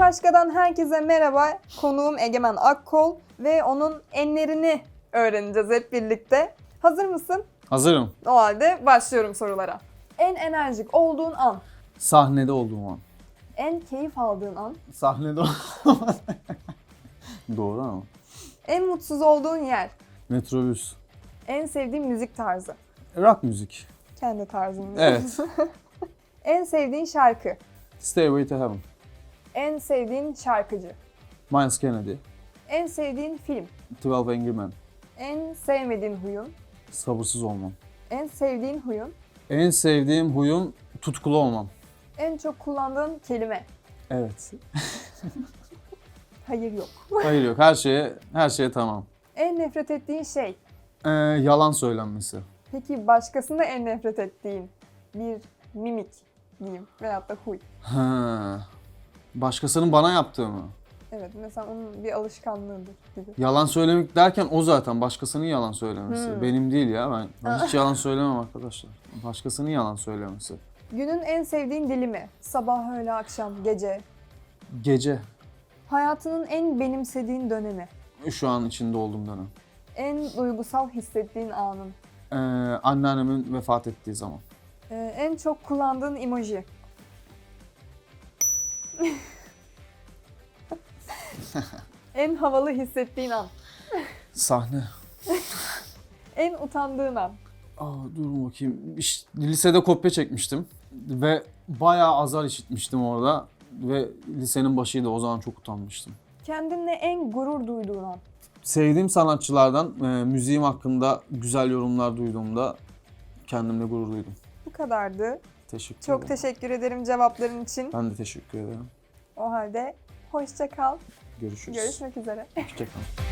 Başka'dan herkese merhaba. Konuğum Egemen Akkol ve onun enlerini öğreneceğiz hep birlikte. Hazır mısın? Hazırım. O halde başlıyorum sorulara. En enerjik olduğun an, Sahnede olduğum an. en keyif aldığın an, Sahnede olduğum an. Doğru ama. en mutsuz olduğun yer, Metrobüs. en sevdiğin müzik tarzı. Rock müzik. Kendi tarzın. Evet. en sevdiğin şarkı, Stairway to Heaven. En sevdiğin şarkıcı, Miles Kennedy. en sevdiğin film, 12 Angry Men. en sevmediğin huyun, Sabırsız olmam. en sevdiğin huyun, En sevdiğim huyum tutkulu olmam. en çok kullandığın kelime. Evet. Hayır yok. Hayır yok. Her şeye her şeye tamam. En nefret ettiğin şey. Ee, yalan söylenmesi. Peki başkasında en nefret ettiğin bir mimik diyeyim veyahut da huy. Ha. Başkasının bana yaptığı mı? Evet mesela onun bir alışkanlığıdır gibi. Yalan söylemek derken o zaten başkasının yalan söylemesi. Hmm. Benim değil ya ben. Ben hiç yalan söylemem arkadaşlar. Başkasının yalan söylemesi. Günün en sevdiğin dilimi. Sabah, öğle, akşam, gece. Gece. Hayatının en benimsediğin dönemi. Şu an içinde olduğum dönem. En duygusal hissettiğin anın. Ee, anneannemin vefat ettiği zaman. Ee, en çok kullandığın emoji. en havalı hissettiğin an. Sahne. En utandığın an. Aa, dur bakayım. İşte, lisede kopya çekmiştim. Ve bayağı azar işitmiştim orada. Ve lisenin başıydı o zaman çok utanmıştım. Kendinle en gurur duyduğun an. Sevdiğim sanatçılardan e, müziğim hakkında güzel yorumlar duyduğumda kendimle gurur duydum. Bu kadardı. Teşekkür Çok ederim. teşekkür ederim cevapların için. Ben de teşekkür ederim. O halde hoşça kal. Görüşürüz. Görüşmek üzere. Hoşça kal.